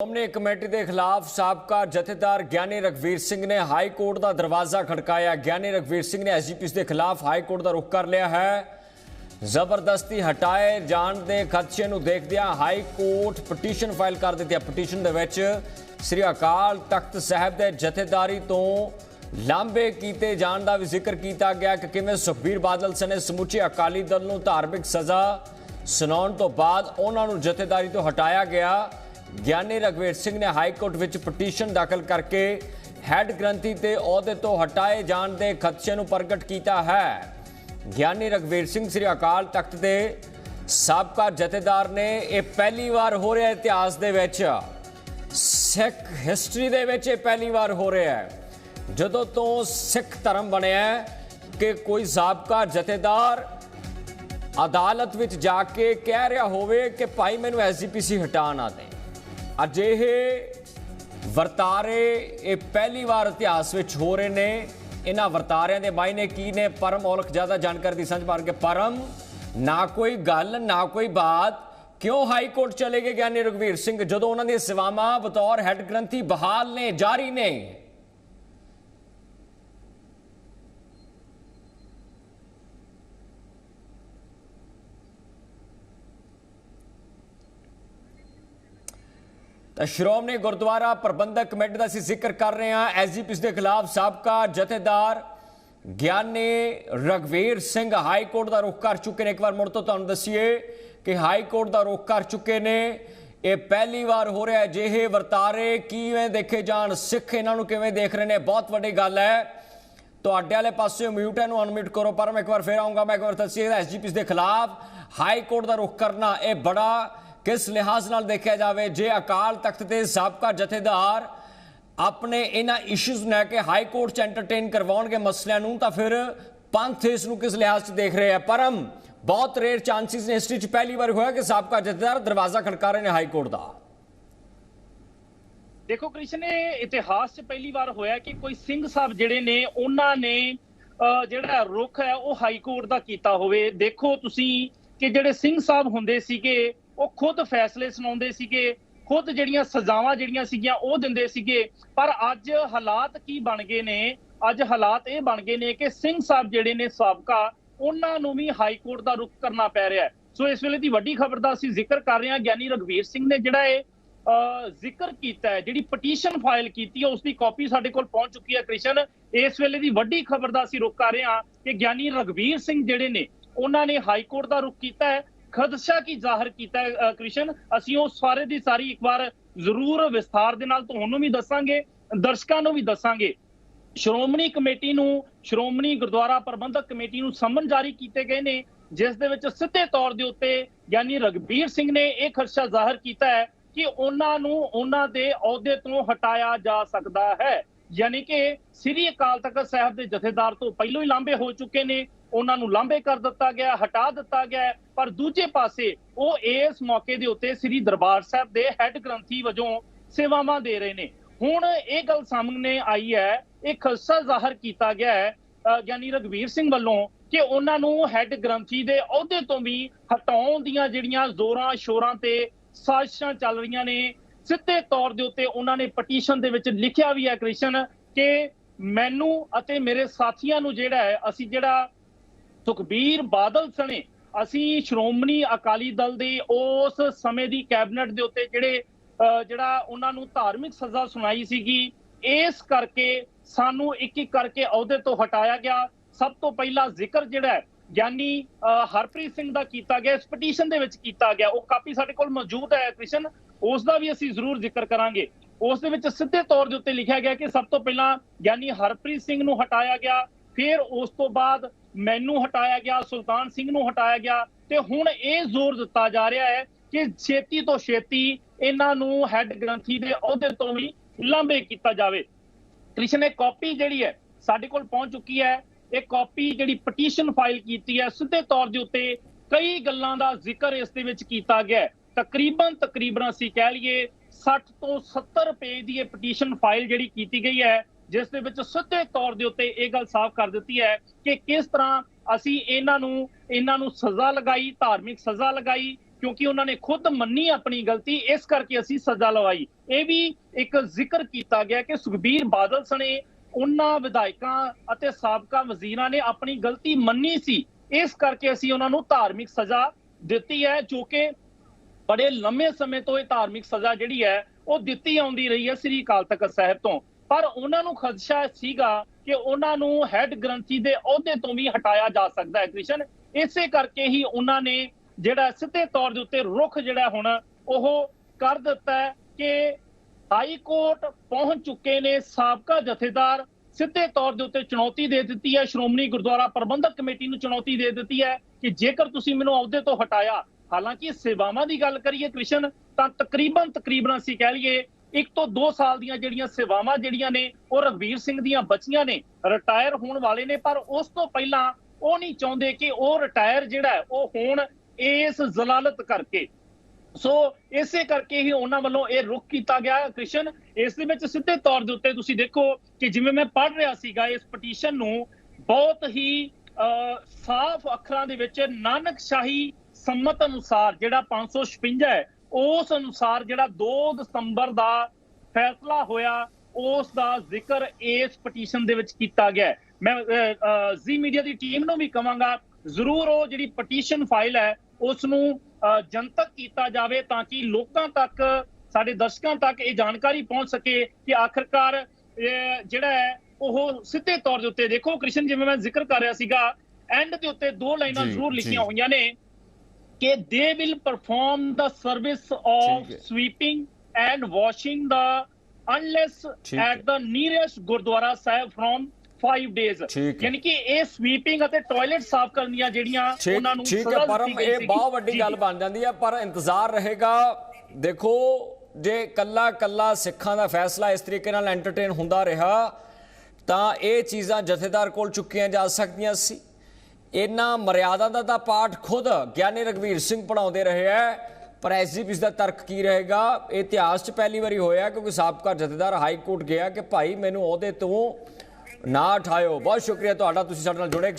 Shiromani committee ਦੇ ਖਿਲਾਫ ਸਾਬਕਾ ਜਥੇਦਾਰ ਗਿਆਨੀ ਰਗਵੀਰ ਸਿੰਘ ਨੇ ਹਾਈ ਕੋਰਟ ਦਾ ਦਰਵਾਜ਼ਾ ਖੜਕਾਇਆ। ਗਿਆਨੀ ਰਗਵੀਰ ਸਿੰਘ ਨੇ ਐਸਜੀਪੀਸ ਦੇ ਖਿਲਾਫ ਹਾਈ ਕੋਰਟ ਦਾ ਰੁਖ ਕਰ ਲਿਆ ਹੈ। ਜ਼ਬਰਦਸਤੀ ਹਟਾਏ ਜਾਣ ਦੇ ਖਦਸ਼ੇ ਨੂੰ ਦੇਖਦਿਆਂ ਹਾਈ ਕੋਰਟ ਪਟੀਸ਼ਨ ਫਾਈਲ ਕਰ ਦਿੱਤੀ ਹੈ। ਪਟੀਸ਼ਨ ਦੇ ਵਿੱਚ ਸ੍ਰੀ ਅਕਾਲ ਤਖਤ ਸਾਹਿਬ ਦੇ ਜਥੇਦਾਰੀ ਤੋਂ ਲਾਂਬੇ ਕੀਤੇ ਜਾਣ ਦਾ ਵੀ ਜ਼ਿਕਰ ਕੀਤਾ ਗਿਆ ਕਿ ਕਿਵੇਂ ਸੁਖਬੀਰ ਬਾਦਲ ਸਨੇ ਸਮੁੱਚੇ ਅਕਾਲੀ ਦਲ ਨੂੰ ਧਾਰਮਿਕ ਸਜ਼ਾ ਸੁਣਾਉਣ ਤੋਂ ਬਾਅਦ ਉਹਨਾਂ ਨੂੰ ਜਥੇਦਾਰੀ ਤੋਂ ਹਟਾਇਆ ਗਿਆ। ਗਿਆਨੀ ਰਗਵੀਰ ਸਿੰਘ ਨੇ ਹਾਈ ਕੋਰਟ ਵਿੱਚ ਪਟੀਸ਼ਨ ਦਾਖਲ ਕਰਕੇ ਹੈੱਡ ਗ੍ਰੰਥੀ ਤੇ ਅਹੁਦੇ ਤੋਂ ਹਟਾਏ ਜਾਣ ਦੇ ਖਦਸ਼ੇ ਨੂੰ ਪ੍ਰਗਟ ਕੀਤਾ ਹੈ। ਗਿਆਨੀ ਰਗਵੀਰ ਸਿੰਘ ਸ੍ਰੀ ਅਕਾਲ ਤਖਤ ਦੇ ਸਾਬਕਾ ਜਥੇਦਾਰ ਨੇ ਇਹ ਪਹਿਲੀ ਵਾਰ ਹੋ ਰਿਹਾ ਇਤਿਹਾਸ ਦੇ ਵਿੱਚ। ਸਿੱਖ ਹਿਸਟਰੀ ਦੇ ਵਿੱਚ ਇਹ ਪਹਿਲੀ ਵਾਰ ਹੋ ਰਿਹਾ ਹੈ। ਜਦੋਂ ਤੋਂ ਸਿੱਖ ਧਰਮ ਬਣਿਆ ਕਿ ਕੋਈ ਸਾਬਕਾ ਜਥੇਦਾਰ ਅਦਾਲਤ ਵਿੱਚ ਜਾ ਕੇ ਕਹਿ ਰਿਹਾ ਹੋਵੇ ਕਿ ਭਾਈ ਮੈਨੂੰ ਐਸਜੀਪੀਸੀ ਹਟਾ ਨਾ ਦੇ ਅਜਿਹੇ ਵਰਤਾਰੇ ਇਹ ਪਹਿਲੀ ਵਾਰ ਇਤਿਹਾਸ ਵਿੱਚ ਹੋ ਰਹੇ ਨੇ। ਇਹਨਾਂ ਵਰਤਾਰਿਆਂ ਦੇ ਮਾਇਨੇ ਕੀ ਨੇ? ਪਰਮ ਔਲਖ ਜ਼ਿਆਦਾ ਜਾਣਕਾਰੀ ਦੀ ਸਾਂਝ ਮਾਰ ਕੇ ਪਰਮ, ਨਾ ਕੋਈ ਗੱਲ, ਨਾ ਕੋਈ ਬਾਤ। ਕਿਉਂ ਹਾਈ ਕੋਰਟ ਚਲੇ ਗਏ ਗਿਆਨੀ ਰਘਵੀਰ ਸਿੰਘ? ਜਦੋਂ ਉਹਨਾਂ ਦੀਆਂ ਸੇਵਾਵਾਂ ਬਤੌਰ ਹੈੱਡ ਗ੍ਰੰਥੀ ਬਹਾਲ ਨੇ, ਜਾਰੀ ਨੇ। ਤਾਂ ਸ਼੍ਰੋਮਣੀ ਗੁਰਦੁਆਰਾ ਪ੍ਰਬੰਧਕ ਕਮੇਟੀ ਦਾ ਅਸੀਂ ਜ਼ਿਕਰ ਕਰ ਰਹੇ ਹਾਂ। ਐਸਜੀਪੀਸ ਦੇ ਖਿਲਾਫ ਸਾਬਕਾ ਜਥੇਦਾਰ ਗਿਆਨੀ ਰਗਵੀਰ ਸਿੰਘ ਹਾਈ ਕੋਰਟ ਦਾ ਰੁਖ ਕਰ ਚੁੱਕੇ ਨੇ। ਇੱਕ ਵਾਰ ਮੁੜ ਤੋਂ ਤੁਹਾਨੂੰ ਦੱਸੀਏ ਕਿ ਹਾਈ ਕੋਰਟ ਦਾ ਰੁਖ ਕਰ ਚੁੱਕੇ ਨੇ। ਇਹ ਪਹਿਲੀ ਵਾਰ ਹੋ ਰਿਹਾ ਹੈ। ਜਿਹੇ ਵਰਤਾਰੇ ਕਿਵੇਂ ਦੇਖੇ ਜਾਣ? ਸਿੱਖ ਇਹਨਾਂ ਨੂੰ ਕਿਵੇਂ ਦੇਖ ਰਹੇ ਨੇ? ਬਹੁਤ ਵੱਡੀ ਗੱਲ ਹੈ। ਤੁਹਾਡੇ ਵਾਲੇ ਪਾਸੇ ਮਿਊਟ ਨੂੰ ਅਨਮਿਊਟ ਕਰੋ। ਪਰ ਮੈਂ ਇੱਕ ਵਾਰ ਫੇਰ ਆਉਂਗਾ ਮੈਂ ਇੱਕ ਵਾਰ ਦੱਸੀਏ ਐਸਜੀਪੀਸ ਦੇ ਖਿਲਾਫ ਹਾਈ ਕੋਰਟ ਦਾ ਰੁਖ ਕਰਨਾ ਇਹ ਬੜਾ ਕਿਸ ਲਿਹਾਜ਼ ਨਾਲ ਦੇਖਿਆ ਜਾਵੇ, ਜੇ ਅਕਾਲ ਤਖਤ ਦੇ ਸਾਬਕਾ ਜਥੇਦਾਰ ਆਪਣੇ ਇਹਨਾਂ ਇਸ਼ੂਜ਼ ਲੈ ਕੇ ਹਾਈ ਕੋਰਟ ਚ ਐਂਟਰਟੇਨ ਕਰਵਾਉਣਗੇ ਮਸਲਿਆਂ ਨੂੰ, ਤਾਂ ਫਿਰ ਪੰਥ ਇਸ ਨੂੰ ਕਿਸ ਲਿਹਾਜ਼ ਚ ਦੇਖ ਰਹੇ ਆ? ਪਰਮ, ਬਹੁਤ ਰੇਅਰ ਚਾਂਸਸ ਨੇ ਹਿਸਟਰੀ ਚ ਪਹਿਲੀ ਵਾਰ ਹੋਇਆ ਕਿ ਸਾਬਕਾ ਜਥੇਦਾਰ ਦਰਵਾਜ਼ਾ ਖੜਕਾ ਰਹੇ ਨੇ ਹਾਈ ਕੋਰਟ ਦਾ। ਦੇਖੋ ਕ੍ਰਿਸ਼ਨ, ਇਹ ਇਤਿਹਾਸ 'ਚ ਪਹਿਲੀ ਵਾਰ ਹੋਇਆ ਕਿ ਕੋਈ ਸਿੰਘ ਸਾਹਿਬ ਜਿਹੜੇ ਨੇ, ਉਹਨਾਂ ਨੇ ਜਿਹੜਾ ਰੁਖ ਹੈ, ਉਹ ਹਾਈ ਕੋਰਟ ਦਾ ਕੀਤਾ ਹੋਵੇ। ਦੇਖੋ ਤੁਸੀਂ ਕਿ ਜਿਹੜੇ ਸਿੰਘ ਸਾਹਿਬ ਹੁੰਦੇ ਸੀਗੇ ਉਹ ਖੁਦ ਫੈਸਲੇ ਸੁਣਾਉਂਦੇ ਸੀਗੇ, ਖੁਦ ਜਿਹੜੀਆਂ ਸਜ਼ਾਵਾਂ ਜਿਹੜੀਆਂ ਸੀਗੀਆਂ ਉਹ ਦਿੰਦੇ ਸੀਗੇ। ਪਰ ਅੱਜ ਹਾਲਾਤ ਕੀ ਬਣ ਗਏ ਨੇ? ਅੱਜ ਹਾਲਾਤ ਇਹ ਬਣ ਗਏ ਨੇ ਕਿ ਸਿੰਘ ਸਾਹਿਬ ਜਿਹੜੇ ਨੇ ਸਾਬਕਾ, ਉਹਨਾਂ ਨੂੰ ਵੀ ਹਾਈ ਕੋਰਟ ਦਾ ਰੁਖ ਕਰਨਾ ਪੈ ਰਿਹਾ ਹੈ। ਸੋ ਇਸ ਵੇਲੇ ਦੀ ਵੱਡੀ ਖਬਰ ਦਾ ਅਸੀਂ ਜ਼ਿਕਰ ਕਰ ਰਹੇ ਹਾਂ। ਗਿਆਨੀ ਰਗਵੀਰ ਸਿੰਘ ਨੇ ਜਿਹੜਾ ਇਹ ਅਹ ਜ਼ਿਕਰ ਕੀਤਾ ਹੈ, ਜਿਹੜੀ ਪਟੀਸ਼ਨ ਫਾਈਲ ਕੀਤੀ ਹੈ ਉਸ ਦੀ ਕਾਪੀ ਸਾਡੇ ਕੋਲ ਪਹੁੰਚ ਚੁੱਕੀ ਹੈ ਕ੍ਰਿਸ਼ਨ। ਇਸ ਵੇਲੇ ਦੀ ਵੱਡੀ ਖਬਰ ਦਾ ਅਸੀਂ ਰੁਕ ਕਰ ਰਹੇ ਹਾਂ ਕਿ ਗਿਆਨੀ ਰਗਵੀਰ ਸਿੰਘ ਜਿਹੜੇ ਨੇ, ਉਹਨਾਂ ਨੇ ਹਾਈ ਕੋਰਟ ਦਾ ਰੁਖ ਕੀਤਾ ਹੈ। ਖਦਸ਼ਾ ਕੀ ਜ਼ਾਹਰ ਕੀਤਾ ਹੈ ਕ੍ਰਿਸ਼ਨ? ਅਸੀਂ ਉਹ ਸਾਰੇ ਦੀ ਸਾਰੀ ਇੱਕ ਵਾਰ ਜ਼ਰੂਰ ਵਿਸਥਾਰ ਦੇ ਨਾਲ ਤੁਹਾਨੂੰ ਵੀ ਦੱਸਾਂਗੇ, ਦਰਸ਼ਕਾਂ ਨੂੰ ਵੀ ਦੱਸਾਂਗੇ। ਸ਼੍ਰੋਮਣੀ ਕਮੇਟੀ ਨੂੰ, ਸ਼੍ਰੋਮਣੀ ਗੁਰਦੁਆਰਾ ਪ੍ਰਬੰਧਕ ਕਮੇਟੀ ਨੂੰ ਸਮਨ ਜਾਰੀ ਕੀਤੇ ਗਏ ਨੇ, ਜਿਸ ਦੇ ਵਿੱਚ ਸਿੱਧੇ ਤੌਰ ਦੇ ਉੱਤੇ ਯਾਨੀ ਰਗਬੀਰ ਸਿੰਘ ਨੇ ਇਹ ਖਰਚਾ ਜ਼ਾਹਰ ਕੀਤਾ ਹੈ ਕਿ ਉਹਨਾਂ ਨੂੰ ਉਹਨਾਂ ਦੇ ਅਹੁਦੇ ਤੋਂ ਹਟਾਇਆ ਜਾ ਸਕਦਾ ਹੈ। ਯਾਨੀ ਕਿ ਸ੍ਰੀ ਅਕਾਲ ਤਖਤ ਸਾਹਿਬ ਦੇ ਜਥੇਦਾਰ ਤੋਂ ਪਹਿਲਾਂ ਹੀ ਲਾਂਬੇ ਹੋ ਚੁੱਕੇ ਨੇ। ਉਹਨਾਂ ਨੂੰ ਲਾਂਬੇ ਕਰ ਦਿੱਤਾ ਗਿਆ, ਹਟਾ ਦਿੱਤਾ ਗਿਆ ਪਰ ਦੂਜੇ ਪਾਸੇ ਉਹ ਇਸ ਮੌਕੇ ਦੇ ਉੱਤੇ ਸ੍ਰੀ ਦਰਬਾਰ ਸਾਹਿਬ ਦੇ ਹੈੱਡ ਗ੍ਰੰਥੀ ਵਜੋਂ ਸੇਵਾਵਾਂ ਦੇ ਰਹੇ ਨੇ। ਹੁਣ ਇਹ ਗੱਲ ਸਾਹਮਣੇ ਆਈ ਹੈ, ਇਹ ਖਸਾ ਜ਼ਾਹਰ ਕੀਤਾ ਗਿਆ ਹੈ ਗਿਆਨੀ ਰਗਵੀਰ ਸਿੰਘ ਵੱਲੋਂ ਕਿ ਉਹਨਾਂ ਨੂੰ ਹੈੱਡ ਗ੍ਰੰਥੀ ਦੇ ਅਹੁਦੇ ਤੋਂ ਵੀ ਹਟਾਉਣ ਦੀਆਂ ਜਿਹੜੀਆਂ ਜ਼ੋਰਾਂ ਸ਼ੋਰਾਂ ਤੇ ਸਾਜ਼ਿਸ਼ਾਂ ਚੱਲ ਰਹੀਆਂ ਨੇ ਸਿੱਧੇ ਤੌਰ ਦੇ ਉੱਤੇ ਉਹਨਾਂ ਨੇ ਪਟੀਸ਼ਨ ਦੇ ਵਿੱਚ ਲਿਖਿਆ ਵੀ ਹੈ ਕ੍ਰਿਸ਼ਨ ਕਿ ਮੈਨੂੰ ਅਤੇ ਮੇਰੇ ਸਾਥੀਆਂ ਨੂੰ ਜਿਹੜਾ ਹੈ ਅਸੀਂ ਜਿਹੜਾ ਸੁਖਬੀਰ ਬਾਦਲ ਸਣੇ ਅਸੀਂ ਸ਼੍ਰੋਮਣੀ ਅਕਾਲੀ ਦਲ ਦੀ ਉਸ ਸਮੇਂ ਦੀ ਕੈਬਨਿਟ ਦੇ ਉੱਤੇ ਜਿਹੜੇ ਅਹ, ਜਿਹੜਾ ਉਹਨਾਂ ਨੂੰ ਧਾਰਮਿਕ ਸਜ਼ਾ ਸੁਣਾਈ ਸੀਗੀ ਇਸ ਕਰਕੇ ਸਾਨੂੰ ਇੱਕ ਇੱਕ ਕਰਕੇ ਅਹੁਦੇ ਤੋਂ ਹਟਾਇਆ ਗਿਆ। ਸਭ ਤੋਂ ਪਹਿਲਾਂ ਜ਼ਿਕਰ ਜਿਹੜਾ ਹੈ ਗਿਆਨੀ ਅਹ, ਹਰਪ੍ਰੀਤ ਸਿੰਘ ਦਾ ਕੀਤਾ ਗਿਆ ਇਸ ਪਟੀਸ਼ਨ ਦੇ ਵਿੱਚ ਕੀਤਾ ਗਿਆ। ਉਹ ਕਾਪੀ ਸਾਡੇ ਕੋਲ ਮੌਜੂਦ ਹੈ ਕ੍ਰਿਸ਼ਨ। ਉਸ ਦਾ ਵੀ ਅਸੀਂ ਜ਼ਰੂਰ ਜ਼ਿਕਰ ਕਰਾਂਗੇ। ਉਸ ਦੇ ਵਿੱਚ ਸਿੱਧੇ ਤੌਰ ਦੇ ਉੱਤੇ ਲਿਖਿਆ ਗਿਆ ਕਿ ਸਭ ਤੋਂ ਪਹਿਲਾਂ ਗਿਆਨੀ ਹਰਪ੍ਰੀਤ ਸਿੰਘ ਨੂੰ ਹਟਾਇਆ ਗਿਆ, ਫਿਰ ਉਸ ਤੋਂ ਬਾਅਦ ਮੈਨੂੰ ਹਟਾਇਆ ਗਿਆ, ਸੁਲਤਾਨ ਸਿੰਘ ਨੂੰ ਹਟਾਇਆ ਗਿਆ ਤੇ ਹੁਣ ਇਹ ਜ਼ੋਰ ਦਿੱਤਾ ਜਾ ਰਿਹਾ ਹੈ ਕਿ ਛੇਤੀ ਤੋਂ ਛੇਤੀ ਇਹਨਾਂ ਨੂੰ ਹੈੱਡ ਗ੍ਰੰਥੀ ਦੇ ਅਹੁਦੇ ਤੋਂ ਵੀ ਲਾਂਭੇ ਕੀਤਾ ਜਾਵੇ। ਕ੍ਰਿਸ਼ਨ, ਇਹ ਕਾਪੀ ਜਿਹੜੀ ਹੈ ਸਾਡੇ ਕੋਲ ਪਹੁੰਚ ਚੁੱਕੀ ਹੈ। ਇਹ ਕਾਪੀ ਜਿਹੜੀ ਪਟੀਸ਼ਨ ਫਾਈਲ ਕੀਤੀ ਹੈ, ਸਿੱਧੇ ਤੌਰ ਦੇ ਉੱਤੇ ਕਈ ਗੱਲਾਂ ਦਾ ਜ਼ਿਕਰ ਇਸ ਦੇ ਵਿੱਚ ਕੀਤਾ ਗਿਆ ਹੈ। ਤਕਰੀਬਨ ਤਕਰੀਬਨ ਅਸੀਂ ਕਹਿ ਲਈਏ 60 ਤੋਂ 70 ਪੇਜ ਦੀ ਇਹ ਪਟੀਸ਼ਨ ਫਾਈਲ ਜਿਹੜੀ ਕੀਤੀ ਗਈ ਹੈ, ਜਿਸ ਦੇ ਵਿੱਚ ਸਿੱਧੇ ਤੌਰ ਦੇ ਉੱਤੇ ਇਹ ਗੱਲ ਸਾਫ਼ ਕਰ ਦਿੱਤੀ ਹੈ ਕਿ ਕਿਸ ਤਰ੍ਹਾਂ ਅਸੀਂ ਇਹਨਾਂ ਨੂੰ ਇਹਨਾਂ ਨੂੰ ਸਜ਼ਾ ਲਗਾਈ, ਧਾਰਮਿਕ ਸਜ਼ਾ ਲਗਾਈ, ਕਿਉਂਕਿ ਉਹਨਾਂ ਨੇ ਖੁਦ ਮੰਨੀ ਆਪਣੀ ਗਲਤੀ, ਇਸ ਕਰਕੇ ਅਸੀਂ ਸਜ਼ਾ ਲਵਾਈ। ਇਹ ਵੀ ਇੱਕ ਜ਼ਿਕਰ ਕੀਤਾ ਗਿਆ ਕਿ ਸੁਖਬੀਰ ਬਾਦਲ ਸਣੇ ਉਹਨਾਂ ਵਿਧਾਇਕਾਂ ਅਤੇ ਸਾਬਕਾ ਵਜ਼ੀਰਾਂ ਨੇ ਆਪਣੀ ਗਲਤੀ ਮੰਨੀ ਸੀ। ਇਸ ਕਰਕੇ ਅਸੀਂ ਉਹਨਾਂ ਨੂੰ ਧਾਰਮਿਕ ਸਜ਼ਾ ਦਿੱਤੀ ਹੈ, ਜੋ ਕਿ ਬੜੇ ਲੰਮੇ ਸਮੇਂ ਤੋਂ ਇਹ ਧਾਰਮਿਕ ਸਜ਼ਾ ਜਿਹੜੀ ਹੈ, ਉਹ ਦਿੱਤੀ ਆਉਂਦੀ ਰਹੀ ਹੈ ਸ੍ਰੀ ਅਕਾਲ ਤਖਤ ਸਾਹਿਬ ਤੋਂ। ਪਰ ਉਹਨਾਂ ਨੂੰ ਖਦਸ਼ਾ ਸੀਗਾ ਕਿ ਉਹਨਾਂ ਨੂੰ ਹੈੱਡ ਗ੍ਰੰਥੀ ਦੇ ਅਹੁਦੇ ਤੋਂ ਵੀ ਹਟਾਇਆ ਜਾ ਸਕਦਾ ਹੈ, ਕ੍ਰਿਸ਼ਨ। ਇਸੇ ਕਰਕੇ ਹੀ ਉਹਨਾਂ ਨੇ ਜਿਹੜਾ ਸਿੱਧੇ ਤੌਰ ਦੇ ਉੱਤੇ ਰੁਖ ਜਿਹੜਾ ਹੁਣ ਉਹ ਕਰ ਦਿੱਤਾ ਕਿ ਹਾਈ ਕੋਰਟ ਪਹੁੰਚ ਚੁੱਕੇ ਨੇ, ਸਾਬਕਾ ਜਥੇਦਾਰ ਸਿੱਧੇ ਤੌਰ ਦੇ ਉੱਤੇ ਚੁਣੌਤੀ ਦੇ ਦਿੱਤੀ ਹੈ। ਸ਼੍ਰੋਮਣੀ ਗੁਰਦੁਆਰਾ ਪ੍ਰਬੰਧਕ ਕਮੇਟੀ ਨੂੰ ਚੁਣੌਤੀ ਦੇ ਦਿੱਤੀ ਹੈ ਕਿ ਜੇਕਰ ਤੁਸੀਂ ਮੈਨੂੰ ਅਹੁਦੇ ਤੋਂ ਹਟਾਇਆ ਹਾਲਾਂਕਿ ਸੇਵਾਵਾਂ ਦੀ ਗੱਲ ਕਰੀਏ ਕ੍ਰਿਸ਼ਨ ਤਾਂ ਤਕਰੀਬਨ ਤਕਰੀਬਨ ਅਸੀਂ ਕਹਿ ਲਈਏ ਇੱਕ ਤੋਂ 2 ਸਾਲ ਦੀਆਂ ਜਿਹੜੀਆਂ ਸੇਵਾਵਾਂ ਜਿਹੜੀਆਂ ਨੇ ਉਹ ਰਗਵੀਰ ਸਿੰਘ ਦੀਆਂ ਬਚੀਆਂ ਨੇ ਰਿਟਾਇਰ ਹੋਣ ਵਾਲੇ ਨੇ ਪਰ ਉਸ ਤੋਂ ਪਹਿਲਾਂ ਉਹ ਨਹੀਂ ਚਾਹੁੰਦੇ ਕਿ ਉਹ ਰਿਟਾਇਰ ਜਿਹੜਾ ਉਹ ਹੋਣ ਇਸ ਜ਼ਲਾਲਤ ਕਰਕੇ। ਸੋ ਇਸੇ ਕਰਕੇ ਹੀ ਉਹਨਾਂ ਵੱਲੋਂ ਇਹ ਰੁਕ ਕੀਤਾ ਗਿਆ ਕ੍ਰਿਸ਼ਨ ਇਸ ਦੇ ਵਿੱਚ ਸਿੱਧੇ ਤੌਰ ਦੇ ਉੱਤੇ ਤੁਸੀਂ ਦੇਖੋ ਕਿ ਜਿਵੇਂ ਮੈਂ ਪੜ੍ਹ ਰਿਹਾ ਸੀਗਾ ਇਸ ਪਟੀਸ਼ਨ ਨੂੰ ਬਹੁਤ ਹੀ ਅਹ, ਸਾਫ਼ ਅੱਖਰਾਂ ਦੇ ਵਿੱਚ ਨਾਨਕ ਸ਼ਾਹੀ ਸੰਮਤ ਅਨੁਸਾਰ ਜਿਹੜਾ 556 ਹੈ ਉਸ ਅਨੁਸਾਰ ਜਿਹੜਾ 2 ਦਸੰਬਰ ਦਾ ਫੈਸਲਾ ਹੋਇਆ ਉਸ ਦਾ ਜ਼ਿਕਰ ਇਸ ਪਟੀਸ਼ਨ ਦੇ ਵਿੱਚ ਕੀਤਾ ਗਿਆ। ਮੈਂ ਜ਼ੀ ਮੀਡੀਆ ਦੀ ਟੀਮ ਨੂੰ ਵੀ ਕਵਾਂਗਾ ਜ਼ਰੂਰ ਉਹ ਜਿਹੜੀ ਪਟੀਸ਼ਨ ਫਾਈਲ ਹੈ ਉਸ ਨੂੰ ਜਨਤਕ ਕੀਤਾ ਜਾਵੇ ਤਾਂ ਕਿ ਲੋਕਾਂ ਤੱਕ ਸਾਡੇ ਦਰਸ਼ਕਾਂ ਤੱਕ ਇਹ ਜਾਣਕਾਰੀ ਪਹੁੰਚ ਸਕੇ ਕਿ ਆਖਰਕਾਰ ਜਿਹੜਾ ਹੈ ਉਹ ਸਿੱਧੇ ਤੌਰ ਦੇ ਉੱਤੇ ਦੇਖੋ ਕ੍ਰਿਸ਼ਨ ਜਿਵੇਂ ਮੈਂ ਜ਼ਿਕਰ ਕਰ ਰਿਹਾ ਸੀਗਾ ਐਂਡ ਦੇ ਉੱਤੇ ਦੋ ਲਾਈਨਾਂ ਜ਼ਰੂਰ। ਲਿਖੀਆਂ ਹੋਈਆਂ ਨੇ ਕਿ they will perform the service of. Sweeping and washing the utensils. At the nearest Gurdwara Sahib from 5 days. ਯਾਨੀ ਕਿ ਇਹ ਸਵੀਪਿੰਗ ਅਤੇ ਟਾਇਲਟ ਸਾਫ਼ ਕਰਨ ਦੀਆਂ ਜਿਹੜੀਆਂ ਉਹਨਾਂ ਨੂੰ ਠੀਕ ਹੈ ਗਈ ਇਹ। ਬਹੁਤ ਵੱਡੀ ਗੱਲ। ਬਣ ਜਾਂਦੀ ਹੈ ਪਰ ਇੰਤਜ਼ਾਰ ਰਹੇਗਾ ਦੇਖੋ ਜੇ ਕੱਲਾ ਕੱਲਾ ਸਿੱਖਾਂ ਦਾ ਫੈਸਲਾ ਇਸ ਤਰੀਕੇ ਨਾਲ ਐਂਟਰਟੇਨ ਹੁੰਦਾ ਰਿਹਾ ਤਾਂ ਇਹ ਚੀਜ਼ਾਂ ਜਥੇਦਾਰ ਕੋਲ ਚੁੱਕੀਆਂ ਜਾ ਸਕਦੀਆਂ ਸੀ ਇਹਨਾਂ ਮਰਿਆਦਾ ਦਾ ਤਾਂ ਪਾਠ ਖੁਦ ਗਿਆਨੀ ਰਗਵੀਰ ਸਿੰਘ ਪੜਾਉਂਦੇ ਰਹੇ ਹੈ, ਪਰ ਐਸਜੀਪੀਸ ਦਾ ਤਰਕ ਕੀ ਰਹੇਗਾ? ਇਹ ਇਤਿਹਾਸ 'ਚ ਪਹਿਲੀ ਵਾਰੀ ਹੋਇਆ ਕਿਉਂਕਿ ਸਾਬਕਾ ਜਥੇਦਾਰ ਹਾਈ ਕੋਰਟ ਗਿਆ ਕਿ, ਭਾਈ, ਮੈਨੂੰ ਉਹਦੇ ਤੋਂ ਨਾ ਉਠਾਇਓ। ਬਹੁਤ ਸ਼ੁਕਰੀਆ ਤੁਹਾਡਾ, ਤੁਸੀਂ ਸਾਡੇ ਨਾਲ ਜੁੜੇ।